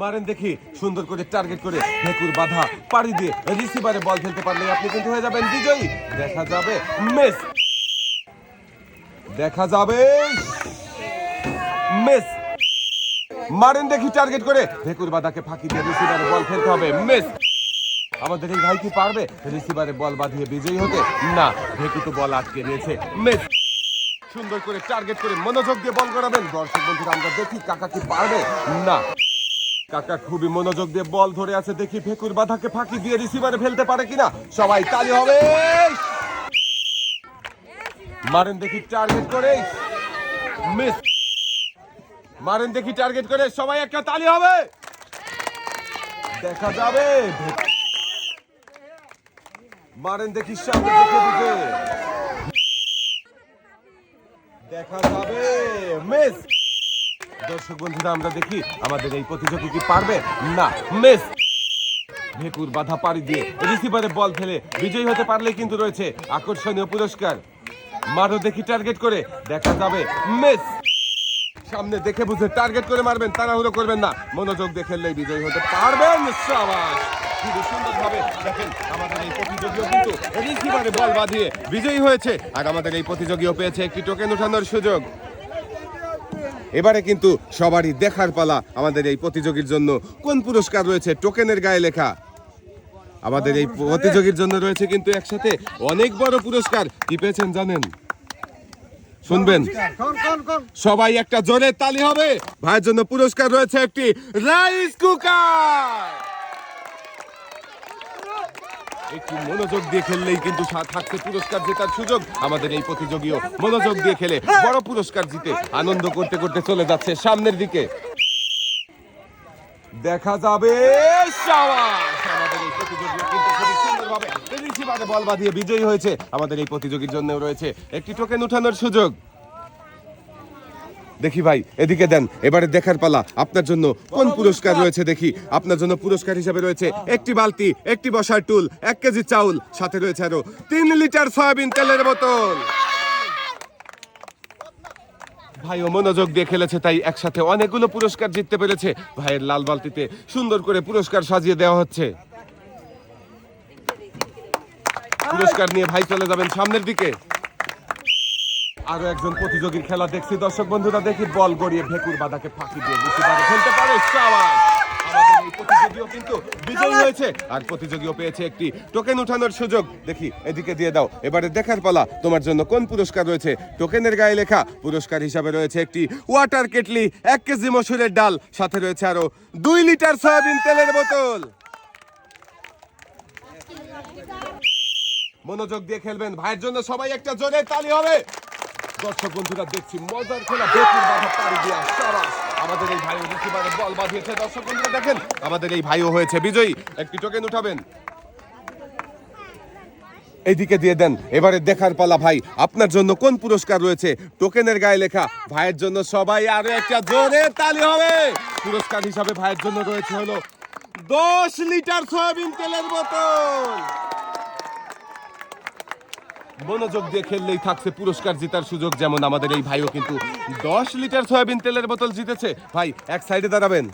মারেন দেখি, সুন্দর করে টার্গেট করে ভেকুর বাধা পাড়ি দিয়ে রিসিভারে বল ফেলতে পারলে আপনি কিন্তু হয়ে যাবেন বিজয়ী। দেখা যাবে মেস দেখা যাবে মেস মারেন দেখি টার্গেট করে ভেকুর বাধাকে ফাঁকি দিয়ে রিসিভারে বল ফেলতে হবে মেস আমাদের এই ভাই কি পারবে? রিসিভারে বল বাঁধিয়ে বিজয়ী হতে? না ভেকু তো বল আটকে দিয়েছে মেস সুন্দর করে টার্গেট করে মনোযোগ দিয়ে বল করাবেন দর্শক বন্ধুরা, আমরা দেখি কাকা কি পারবে? না। কাকা খুবই মনোযোগ দিয়ে বল ধরে আছে, দেখি ভেকুর বাধাকে ফাঁকি দিয়ে রিসিভারে ফেলতে পারে কিনা? সবাই তালি হবে। মারেন দেখি টার্গেট করে। মিস মারেন দেখি টার্গেট করে, সবাই একটা তালি হবে। দেখা যাবে। মারেন দেখি সামনে দেখে দিকে দেখা যাবে। মিস দর্শক বন্ধুরা, আমরা দেখি আমাদের এই প্রতিযোগী কি পারবে? না মিস ভেকুর বাধা পাড়ি দিয়ে রিসিভারে বল ফেলে বিজয়ী হতে পারলে কিন্তু রয়েছে আকর্ষণীয় পুরস্কার। মারো দেখি টার্গেট করে, দেখা যাবে মিস সামনে দেখে বুঝে টার্গেট করে মারবেন, তাড়াহুড়ো করবেন না। মনোযোগ দিয়ে খেললেই বিজয়ী হতে পারবেন সুন্দরভাবে দেখেন, আমাদের এই প্রতিযোগীও কিন্তু রিসিভারে বল বিজয়ী হয়েছে। আর আমাদের এই প্রতিযোগীও পেয়েছে একটি টোকেন উঠানোর সুযোগ। এবারে কিন্তু সবারই দেখার পালা আমাদের এই প্রতিযোগীর জন্য। কোন পুরস্কার রয়েছে? টোকেনের গায়ে লেখা। আমাদের এই প্রতিযোগীর জন্য রয়েছে কিন্তু একসাথে অনেক বড় পুরস্কার। কি পেয়েছেন জানেন? শুনবেন। সবাই একটা জোরে তালি হবে। ভাইয়ের জন্য পুরস্কার রয়েছে একটি রাইস কুকার। একটু মনোযোগ দিয়ে খেললেই কিন্তু থাকছে পুরস্কার জেতার সুযোগ। আমাদের এই প্রতিযোগীও মনোযোগ দিয়ে খেলে। বড় পুরস্কার জিতে আনন্দ করতে করতে চলে যাচ্ছে সামনের দিকে। দেখা যাবে! আমাদের এই প্রতিযোগী কিন্তু খুবই সুন্দরভাবে বল বাঁধিয়ে বিজয়ী হয়েছে। আমাদের এই প্রতিযোগীর জন্য রয়েছে একটি টোকেন উঠানোর সুযোগ। দেখি ভাই, এদিকে দেন, এবারে দেখার পালা। আপনার জন্য কোন পুরস্কার রয়েছে দেখি? আপনার জন্য পুরস্কার হিসেবে রয়েছে একটি বালতি, একটি বসার টুল, এক কেজি চাউল, সাথে রয়েছে আরও তিন লিটার সয়াবিন তেলের বোতল। ভাইও মনোযোগ দিয়ে খেলেছে, তাই একসাথে অনেকগুলো পুরস্কার জিততে পেরেছে। ভাইয়ের লাল বালতিতে সুন্দর করে পুরস্কার সাজিয়ে দেওয়া হচ্ছে। পুরস্কার নিয়ে ভাই চলে যাবেন সামনের দিকে। আরও একজন প্রতিযোগীর খেলা দেখছি। দর্শক বন্ধুরা দেখি বল গড়িয়ে ভেকুর বাদাকে ফাঁকি দিয়ে ফেলতে পারে সাবাস! প্রতিযোগীও কিন্তু বিজয়ী হয়েছে। আর প্রতিযোগীও পেয়েছে একটি টোকেন উঠানোর সুযোগ। দেখি এদিকে দিয়ে দাও। এবারে দেখার পালা তোমার জন্য কোন পুরস্কার রয়েছে? টোকেনের গায়ে লেখা পুরস্কার হিসাবে রয়েছে একটি ওয়াটার কেটলি এক কেজি মসুরের ডাল সাথে রয়েছে আরও দুই লিটার সয়াবিন তেলের বোতল। মনোযোগ দিয়ে খেলবেন। ভাইয়ের জন্য সবাই একটা জোরে তালি হবে। দর্শক বন্ধুরা, দেখছি মজার খেলা বেকুর বাধা পাড়ি দিয়া সাবাস আমাদের এই ভাইও রিসিভারে বল বাঁধিয়েছে। দর্শক বন্ধুরা, দেখেন, আমাদের এই ভাইও হয়েছে। বিজয়ী, একটি টোকেন উঠাবেন। এইদিকে দিয়ে দেন। এবারে দেখার পালা ভাই, আপনার জন্য কোন পুরস্কার রয়েছে? টোকেনের গায়ে লেখা, ভাইয়ের জন্য সবাই আরও একটা জোরে তালি হবে। পুরস্কার হিসাবে ভাইয়ের জন্য রয়েছে হলো দশ লিটার সয়াবিন তেলের বোতল। মনোযোগ দিয়ে খেললেই থাকছে পুরস্কার জেতার সুযোগ, যেমন আমাদের এই ভাইও কিন্তু দশ লিটার সয়াবিন তেলের বোতল জিতেছে। ভাই, এক সাইডে দাঁড়াবেন।